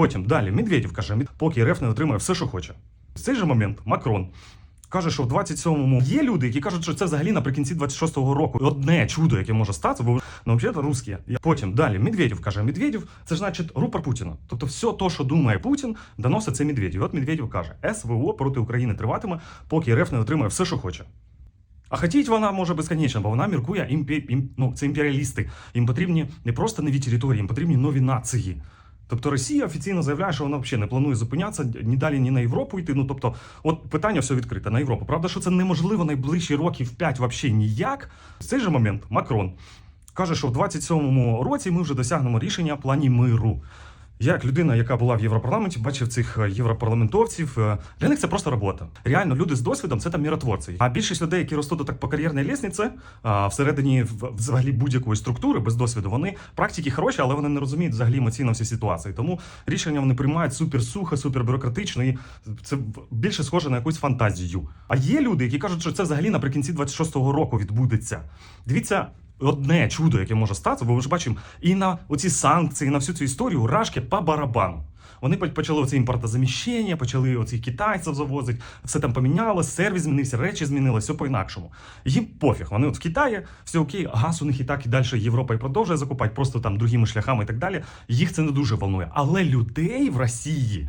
Потім далі Медведєв каже, поки РФ не отримає все, що хоче. В цей же момент Макрон. Каже, що в 27-му є люди, які кажуть, що це взагалі наприкінці 26-го року одне чудо, яке може статися, бо ну, взагалі русські. Потім далі Медведєв каже, Медведєв це ж значить рупор Путіна. Тобто, все то, що думає Путін, доносить це Медведєв. От Медведєв каже, СВО проти України триватиме, поки РФ не отримає все, що хоче. А хотіть вона може безконечно, бо вона міркує імпі... ім... ну, це імперіалісти. Їм потрібні не просто нові території, їм потрібні нові нації. Тобто Росія офіційно заявляє, що вона взагалі не планує зупинятися ні далі, ні на Європу йти. Ну тобто, от питання все відкрите на Європу. Правда, що це неможливо найближчі років 5 взагалі ніяк. В цей же момент Макрон каже, що в 27-му році ми вже досягнемо рішення в плані миру. Як людина, яка була в Європарламенті, бачив цих е, європарламентовців. е, Для них це просто робота. Реально, люди з досвідом це там міротворці. А більшість людей, які ростуть так по кар'єрній лісниці, всередині взагалі будь-якої структури без досвіду, вони практики хороші, але вони не розуміють взагалі емоційно всі ситуації. Тому рішення вони приймають супер сухо, супер бюрократично, і це більше схоже на якусь фантазію. А є люди, які кажуть, що це взагалі наприкінці 26-го року відбудеться. Дивіться. Одне чудо, яке може статися, бо ми ж бачимо і на оці санкції, і на всю цю історію рашки по барабану. Вони почали оце імпортозаміщення, почали оцих китайців завозити, все там помінялося, сервіс змінився, речі змінилися, все по-інакшому. Їм пофіг. Вони от в Китаї, все окей, газ у них і так і далі Європа і продовжує закупати, просто там другими шляхами і так далі. Їх це не дуже волнує. Але людей в Росії.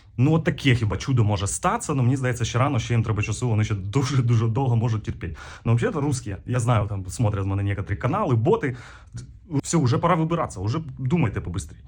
Ну, от таке хіба чудо може статися, але мені здається, ще рано, ще їм треба часу, вони ще дуже-дуже довго можуть терпіти. Ну, взагалі, русські, я знаю, там смотрят в мене некоторі канали, боти. Все, вже пора вибиратися, вже думайте побыстрее.